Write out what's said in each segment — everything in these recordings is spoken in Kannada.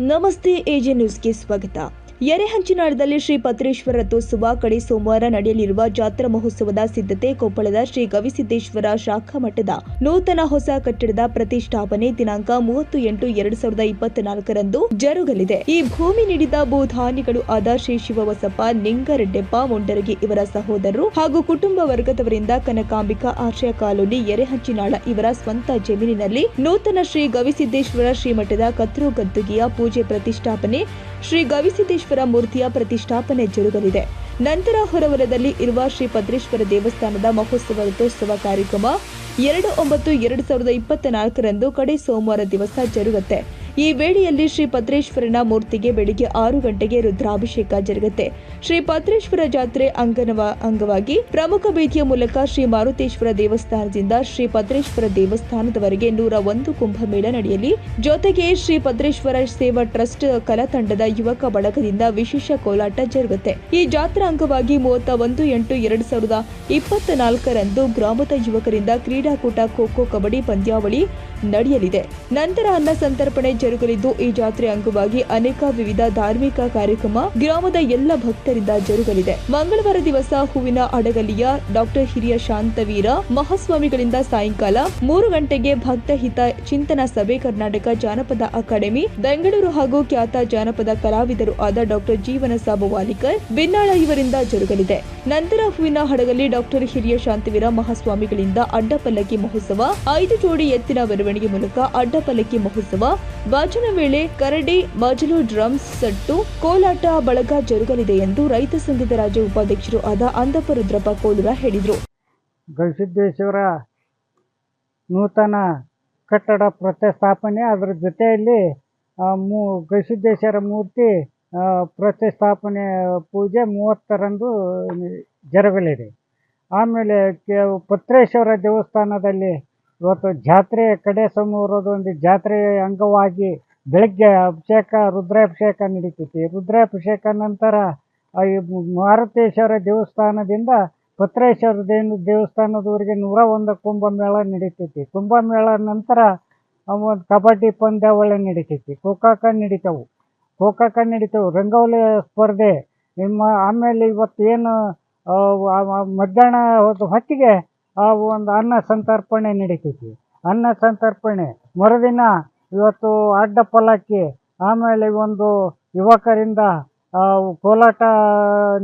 ನಮಸ್ತೆ ಎಜೆ ನ್ಯೂಸ್ಗೆ ಸ್ವಾಗತ ಎರೆಹಂಚಿನಾಳದಲ್ಲಿ ಶ್ರೀ ಪತ್ರೇಶ್ವರ ರಥೋತ್ಸವ, ಕಡೆ ಸೋಮವಾರ ನಡೆಯಲಿರುವ ಜಾತ್ರಾ ಮಹೋತ್ಸವದ ಸಿದ್ಧತೆ, ಕೊಪ್ಪಳದ ಶ್ರೀ ಗವಿಸಿದ್ದೇಶ್ವರ ಶಾಖಾ ಮಠದ ನೂತನ ಹೊಸ ಕಟ್ಟಡದ ಪ್ರತಿಷ್ಠಾಪನೆ ದಿನಾಂಕ ಮೂವತ್ತು ಎಂಟು ಎರಡು ಸಾವಿರದ ಇಪ್ಪತ್ನಾಲ್ಕರಂದು ಜರುಗಲಿದೆ. ಈ ಭೂಮಿ ನೀಡಿದ ಭೂಧಾನಿಗಳು ಆದ ಶ್ರೀ ಶಿವಬಸಪ್ಪ ನಿಂಗರೆಡ್ಡೆಪ್ಪ ಮುಂಡರಗಿ ಇವರ ಸಹೋದರರು ಹಾಗೂ ಕುಟುಂಬ ವರ್ಗದವರಿಂದ ಕನಕಾಂಬಿಕಾ ಆಶ್ರಯ ಕಾಲೋನಿ ಎರೆಹಂಚಿನಾಳ ಇವರ ಸ್ವಂತ ಜಮೀನಿನಲ್ಲಿ ನೂತನ ಶ್ರೀ ಗವಿಸಿದ್ದೇಶ್ವರ ಶ್ರೀಮಠದ ಕತ್ರು ಗದ್ದುಗಿಯ ಪೂಜೆ ಪ್ರತಿಷ್ಠಾಪನೆ ಶ್ರೀ ಗವಿಸಿದ್ದೇಶ್ವರ ಮೂರ್ತಿಯ ಪ್ರತಿಷ್ಠಾಪನೆ ಜರುಗಲಿದೆ. ನಂತರ ಹೊರವಲದಲ್ಲಿ ಇರುವ ಶ್ರೀ ಪದ್ರೇಶ್ವರ ದೇವಸ್ಥಾನದ ಮಹೋತ್ಸವ ರಥೋತ್ಸವ ಕಾರ್ಯಕ್ರಮ ಎರಡು ಒಂಬತ್ತು ಎರಡು ಸಾವಿರದ ಇಪ್ಪತ್ತ ನಾಲ್ಕರಂದು ಕಡೆ ಸೋಮವಾರ ದಿವಸ ಜರುಗುತ್ತೆ. ಈ ವೇಳೆಯಲ್ಲಿ ಶ್ರೀ ಭದ್ರೇಶ್ವರನ ಮೂರ್ತಿಗೆ ಬೆಳಿಗ್ಗೆ ಆರು ಗಂಟೆಗೆ ರುದ್ರಾಭಿಷೇಕ ಜರುಗುತ್ತೆ. ಶ್ರೀ ಭದ್ರೇಶ್ವರ ಜಾತ್ರೆ ಅಂಗನವ, ಅಂಗವಾಗಿ ಪ್ರಮುಖ ಬೀದಿಯ ಮೂಲಕ ಶ್ರೀ ಮಾರುತೇಶ್ವರ ದೇವಸ್ಥಾನದಿಂದ ಶ್ರೀ ಭದ್ರೇಶ್ವರ ದೇವಸ್ಥಾನದವರೆಗೆ ನೂರ ಒಂದು ಕುಂಭಮೇಳ ನಡೆಯಲಿ. ಜೊತೆಗೆ ಶ್ರೀ ಭದ್ರೇಶ್ವರ ಸೇವಾ ಟ್ರಸ್ಟ್ ಕಲಾ ತಂಡದ ಯುವಕ ಬಳಗದಿಂದ ವಿಶೇಷ ಕೋಲಾಟ ಜರುಗುತ್ತೆ. ಈ ಜಾತ್ರಾ ಅಂಗವಾಗಿ ಮೂವತ್ತ ಒಂದು ಎಂಟು ಎರಡು ಸಾವಿರದ ಇಪ್ಪತ್ತ ನಾಲ್ಕರಂದು ಗ್ರಾಮದ ಯುವಕರಿಂದ ಕ್ರೀಡಾಕೂಟ ಖೋ ಖೋ ಕಬಡ್ಡಿ ಪಂದ್ಯಾವಳಿ ನಡೆಯಲಿದೆ. ನಂತರ ಅನ್ನ ಸಂತರ್ಪಣೆ ಜರುಗಲಿದ್ದು, ಈ ಜಾತ್ರೆ ಅಂಗವಾಗಿ ಅನೇಕ ವಿವಿಧ ಧಾರ್ಮಿಕ ಕಾರ್ಯಕ್ರಮ ಗ್ರಾಮದ ಎಲ್ಲ ಭಕ್ತರಿಂದ ಜರುಗಲಿದೆ. ಮಂಗಳವಾರ ದಿವಸ ಹೂವಿನ ಅಡಗಲಿಯ ಡಾಕ್ಟರ್ ಹಿರಿಯ ಶಾಂತವೀರ ಮಹಾಸ್ವಾಮಿಗಳಿಂದ ಸಾಯಂಕಾಲ ಮೂರು ಗಂಟೆಗೆ ಭಕ್ತ ಹಿತ ಚಿಂತನಾ ಸಭೆ ಕರ್ನಾಟಕ ಜಾನಪದ ಅಕಾಡೆಮಿ, ಬೆಂಗಳೂರು ಹಾಗೂ ಖ್ಯಾತ ಜಾನಪದ ಕಲಾವಿದರು ಆದ ಡಾಕ್ಟರ್ ಜೀವನ ಸಾಬು ವಾಲಿಕರ್ ಬಿನ್ನಾಳ ಇವರಿಂದ ಜರುಗಲಿದೆ. ನಂತರ ಹೂವಿನ ಹಡಗಲಿ ಡಾಕ್ಟರ್ ಹಿರಿಯ ಶಾಂತವೀರ ಮಹಾಸ್ವಾಮಿಗಳಿಂದ ಅಡ್ಡಪಲ್ಲಕ್ಕಿ ಮಹೋತ್ಸವ, ಐದು ಜೋಡಿ ಎತ್ತಿನ ಮೆರವಣಿಗೆ ಮೂಲಕ ಅಡ್ಡಪಲ್ಲಕ್ಕಿ ಮಹೋತ್ಸವ. ಭಜನ ವೇಳೆ ಕರಡಿ ಮಜಲು ಡ್ರಮ್ಸ್, ಸಟ್ಟು, ಕೋಲಾಟ, ಬಳಗ ಜರುಗಲಿದೆ ಎಂದು ರೈತ ಸಂಘದ ರಾಜ್ಯ ಉಪಾಧ್ಯಕ್ಷರು ಆದ ಅಂದಪ್ಪ ರುದ್ರಪ್ಪ ಕೋಲೂರ ಹೇಳಿದರು. ಗವಿಸಿದ್ದೇಶ್ವರ ನೂತನ ಕಟ್ಟಡ ಪ್ರತಿಷ್ಠಾಪನೆ, ಅದರ ಜೊತೆಯಲ್ಲಿ ಮೂ, ಗವಿಸಿದ್ದೇಶ್ವರ ಮೂರ್ತಿ ಪ್ರತಿಷ್ಠಾಪನೆ ಪೂಜೆ ಮೂವತ್ತರಂದು ಜರುಗಲಿದೆ. ಆಮೇಲೆ ಪತ್ರೇಶ್ವರ ದೇವಸ್ಥಾನದಲ್ಲಿ ಇವತ್ತು ಜಾತ್ರೆ ಕಡೆ ಸೋಮವಾರದೊಂದು ಜಾತ್ರೆಯ ಅಂಗವಾಗಿ ಬೆಳಗ್ಗೆ ಅಭಿಷೇಕ, ರುದ್ರಾಭಿಷೇಕ ನಡೀತೈತಿ. ರುದ್ರಾಭಿಷೇಕ ನಂತರ ಈ ಮಾರುತೇಶ್ವರ ದೇವಸ್ಥಾನದಿಂದ ಪತ್ರೇಶ್ವರ ದೇವ ದೇವಸ್ಥಾನದವರೆಗೆ ನೂರ ಒಂದು ಕುಂಭಮೇಳ ನಡೀತೈತಿ. ಕುಂಭಮೇಳ ನಂತರ ಒಂದು ಕಬಡ್ಡಿ ಪಂದ್ಯಾವಳಿ ನಡೀತೈತಿ. ಕೋಕಾಕ ನಡೀತವು. ಕೋಕಾಕ ನಡೀತವು. ರಂಗೋಲಿ ಸ್ಪರ್ಧೆ. ನಿಮ್ಮ ಆಮೇಲೆ ಇವತ್ತು ಏನು ಮಧ್ಯಾಹ್ನ ಹೊತ್ತು ಹೊತ್ತಿಗೆ ಆ ಒಂದು ಅನ್ನ ಸಂತರ್ಪಣೆ ನಡೀತೈತಿ. ಅನ್ನ ಸಂತರ್ಪಣೆ. ಮರುದಿನ ಇವತ್ತು ಅಡ್ಡ ಪಲ್ಲಕ್ಕಿ ಆಮೇಲೆ ಒಂದು ಯುವಕರಿಂದ ಕೋಲಾಟ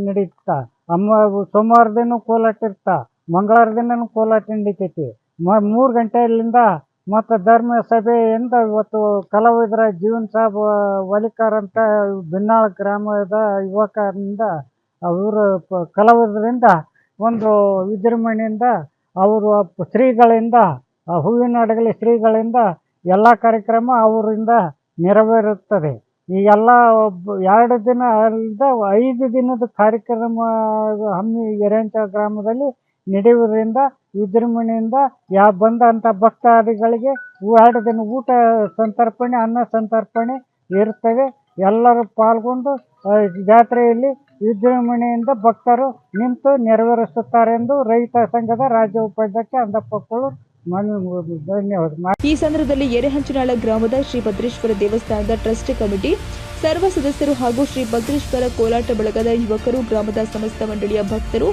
ನಡೀತ. ಅಮ್ಮ, ಸೋಮವಾರ ದಿನ ಕೋಲಾಟ ಇರ್ತ. ಮಂಗಳವಾರ ದಿನನೂ ಕೋಲಾಟ ನಡೀತೈತಿ. ಮ, ಮೂರು ಗಂಟೆಯಿಂದ ಮತ್ತು ಧರ್ಮ ಸಭೆಯಿಂದ ಇವತ್ತು ಕಲಾವಿದರ ಜೀವನ್ ಸಾಬ್ ವಲಿಕಾರ್ ಅಂತ ಬಿನ್ನಾಳ ಗ್ರಾಮದ ಯುವಕರಿಂದ, ಅವರು ಕಲಾವಿದರಿಂದ ಒಂದು ವಿಜೃಂಭಣೆಯಿಂದ ಅವರು ಶ್ರೀಗಳಿಂದ ಹೂವಿನ ಅಡಗಲಿ ಶ್ರೀಗಳಿಂದ ಎಲ್ಲ ಕಾರ್ಯಕ್ರಮ ಅವರಿಂದ ನೆರವೇರುತ್ತದೆ. ಈ ಎಲ್ಲ ಎರಡು ದಿನ ಅಲ್ಲದ ಐದು ದಿನದ ಕಾರ್ಯಕ್ರಮ ಹಮ್ಮಿ ಎರೆಂಚ ಗ್ರಾಮದಲ್ಲಿ ನಡೆಯುವುದರಿಂದ ವಿಜೃಂಭಣೆಯಿಂದ ಯಾ ಬಂದಂಥ ಭಕ್ತಾದಿಗಳಿಗೆ ಎರಡು ದಿನ ಊಟ ಸಂತರ್ಪಣೆ, ಅನ್ನ ಸಂತರ್ಪಣೆ ಇರುತ್ತವೆ. ಎಲ್ಲರೂ ಪಾಲ್ಗೊಂಡು ಜಾತ್ರೆಯಲ್ಲಿ ವಿಜೃಂಭಣೆಯಿಂದ ಭಕ್ತರು ನಿಂತು ನೆರವೇರಿಸುತ್ತಾರೆಂದು ರೈತ ಸಂಘದ ರಾಜ್ಯ ಉಪಾಧ್ಯಕ್ಷ ಅಂದಪ್ಪಕ್ಕಳು ಧನ್ಯವಾದ. ಈ ಸಂದರ್ಭದಲ್ಲಿ ಎರೆಹಂಚಿನಾಳ ಗ್ರಾಮದ ಶ್ರೀ ಭದ್ರೇಶ್ವರ ದೇವಸ್ಥಾನದ ಟ್ರಸ್ಟ್ ಕಮಿಟಿ, ಸರ್ವ ಸದಸ್ಯರು ಹಾಗೂ ಶ್ರೀ ಭದ್ರೇಶ್ವರ ಕೋಲಾಟ ಬಳಗದ ಯುವಕರು, ಗ್ರಾಮದ ಸಮಸ್ತ ಮಂಡಳಿಯ ಭಕ್ತರು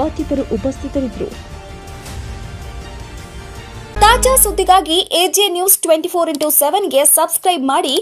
ಮತ್ತಿತರರು ಉಪಸ್ಥಿತರಿದ್ದರು. ತಾಜಾ ಸುದ್ದಿಗಾಗಿ AJ news twenty four into ಸೆವೆನ್ಗೆ subscribe ಮಾಡಿ.